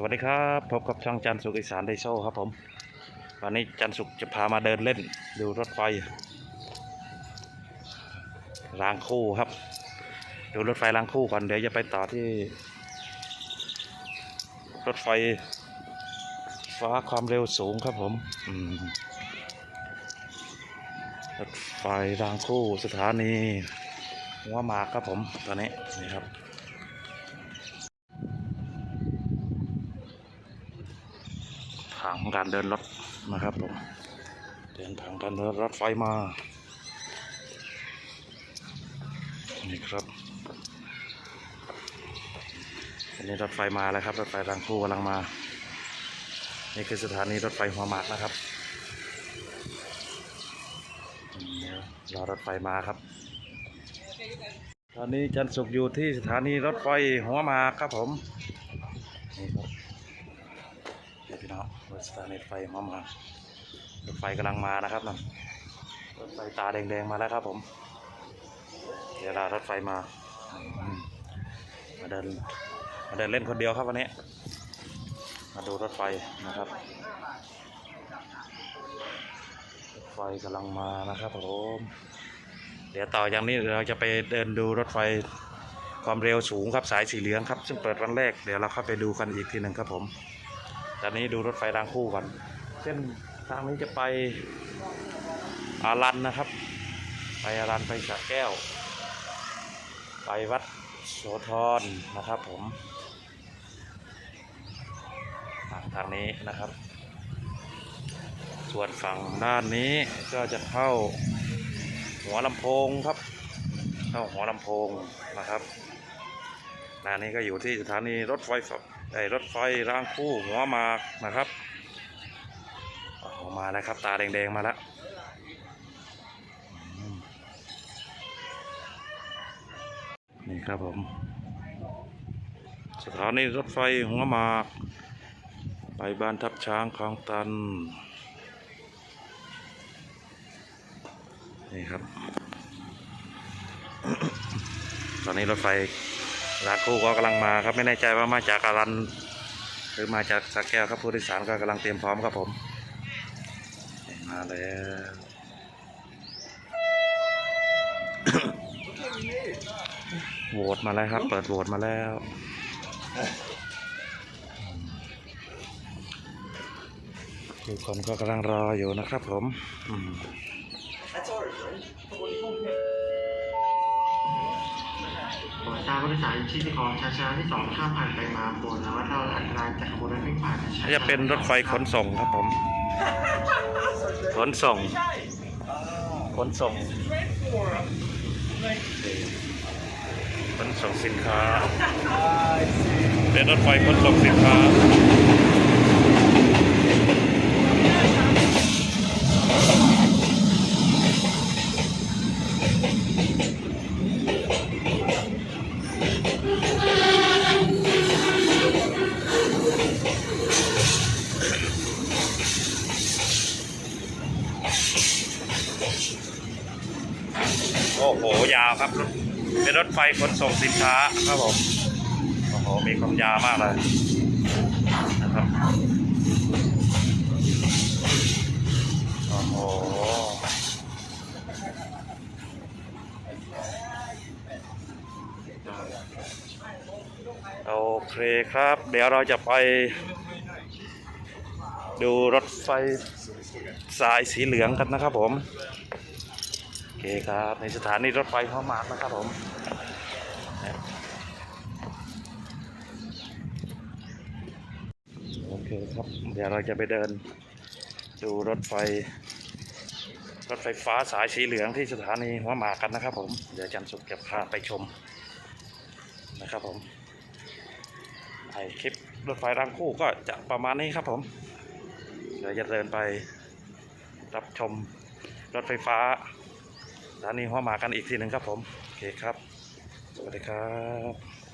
สวัสดีครับพบกับช่องจันสุขอีสานไดโซครับผม วันนี้จันสุขจะพามาเดินเล่นดูรถไฟ รางคู่ครับ ดูรถไฟรางคู่ก่อนเดี๋ยวจะไปต่อที่ รถไฟ ฟ้าความเร็วสูงครับผมอืมรถไฟรางคู่สถานีหัวหมากครับผมตอนนี้นี่ครับ ผังการเดินรถนะครับผมเดินผังการเดินรถไฟมานี่ครับอันนี้รถไฟมาแล้วครับรถไฟรางคู่กำลังมา นี่คือสถานีรถไฟหัวหมากนะครับรอรถไฟมาครับ ตอนนี้จันทร์สุขอยู่ที่สถานีรถไฟหัวหมากครับผมนี่ครับเดี๋ยวพี่น้อง รถสถานีรถไฟมามารถไฟกำลังมานะครับนะรถไฟตาแดงๆมาแล้วครับผมเดี๋ยวรอรถไฟมา มาเดินมาเดินเล่นคนเดียวครับวันนี้ มาดูรถไฟนะครับรถไฟกำลังมานะครับผมเดี๋ยวต่อจากนี้เราจะไปเดินดูรถไฟความเร็วสูงครับสายสีเหลืองครับ ซึ่งเปิดวันแรกเดี๋ยวเราเข้าไปดูกันอีกทีหนึ่งครับผม ตอนนี้ดูรถไฟรางคู่ก่อน เส้นทางนี้จะไปอารันนะครับ ไปอารันไปสระแก้ว ไปวัดโสธรนะครับผมทางนี้นะครับ ส่วนฝั่งด้านนี้ก็จะเข้าหัวลำโพงครับ เข้าหัวลำโพงนะครับด้านี้ก็อยู่ที่สถานีรถไฟ ไอ้รถไฟรางคู่หัวหมากนะครับออกมาแล้วครับ ตาแดงๆมาแล้วนี่ครับผมสถานีรถไฟหัวหมาก ไปบ้านทับช้างคลองตัน นี่ครับ ตอนนี้รถไฟ รางคู่ก็กำลังมาครับไม่แน่ใจว่ามาจากอารันหรือมาจากสักแก้วครับผู้โดยสารก็กำลังเตรียมพร้อมครับผม มาแล้วโหวตมาแล้วครับ เปิดโหวตมาแล้วทุกคนก็กำลังรออยู่นะครับผม ทาบผู้โดยสารที่ที่ของช้าที่สองข้ามผ่านไปมาบนแล้วว่าเราอันตรายจากขบวนรถวิ่งผ่านช้านี่จะเป็นรถไฟขนส่งครับผมขนส่งขนส่งขนส่งสินค้าเป็นรถไฟขนส่งสินค้า โอ้โห ยาวครับรถเป็นรถไฟขนส่งสินค้าครับผม โอ้โห มีความยาวมากเลยนะครับ โอ้โห โอเคครับ เดี๋ยวเราจะไป ดูรถไฟสายสีเหลืองกันนะครับผมโอเคครับในสถานีรถไฟหัวหมากนะครับผมโอเคครับเดี๋ยวเราจะไปเดิน ดูรถไฟ รถไฟฟ้าสายสีเหลืองที่สถานีหัวหมากกันนะครับผมเดี๋ยวจันทร์สุขจะพาไปชมนะครับผมไอคลิปรถไฟรางคู่ก็จะประมาณนี้ครับผม เดี๋ยวจะเดินไปรับชมรถไฟฟ้าร้านนี้หัวหมากันอีกทีหนึ่งครับผม โอเคครับ สวัสดีครับ